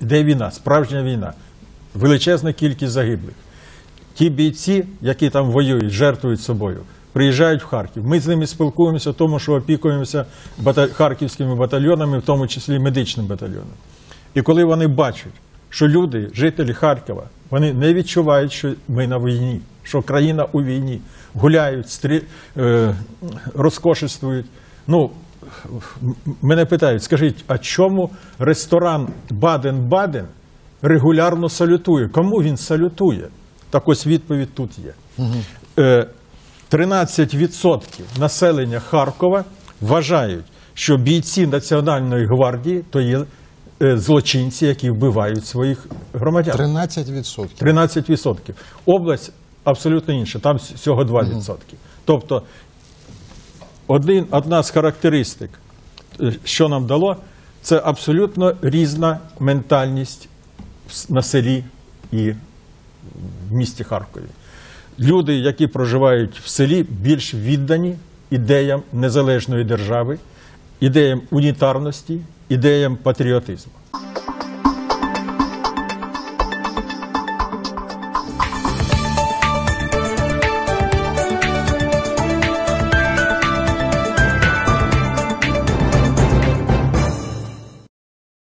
йде- війна, справжня війна, величезна кількість загиблих. Ті бійці, які там воюють, жертвують собою, приїжджають в Харків. Ми з ними спілкуємося, тому що опікуємося харківськими батальйонами, в тому числі медичним батальйоном. І коли вони бачать, що люди, жителі Харкова, вони не відчувають, що ми на війні, що країна у війні, гуляють, стрі... е... розкошествують. Ну, мене питають, скажіть, а чому ресторан Баден-Баден регулярно салютує? Кому він салютує? Так ось відповідь тут є. Е, 13% населення Харкова вважають, що бійці Національної гвардії то є е, злочинці, які вбивають своїх громадян. 13%. 13%. Область абсолютно інша, там всього 2%. Тобто один, одна з характеристик, е, що нам дало, це абсолютно різна ментальність на селі і в місті Харкові. Люди, які проживають в селі, більш віддані ідеям незалежної держави, ідеям унітарності, ідеям патріотизму.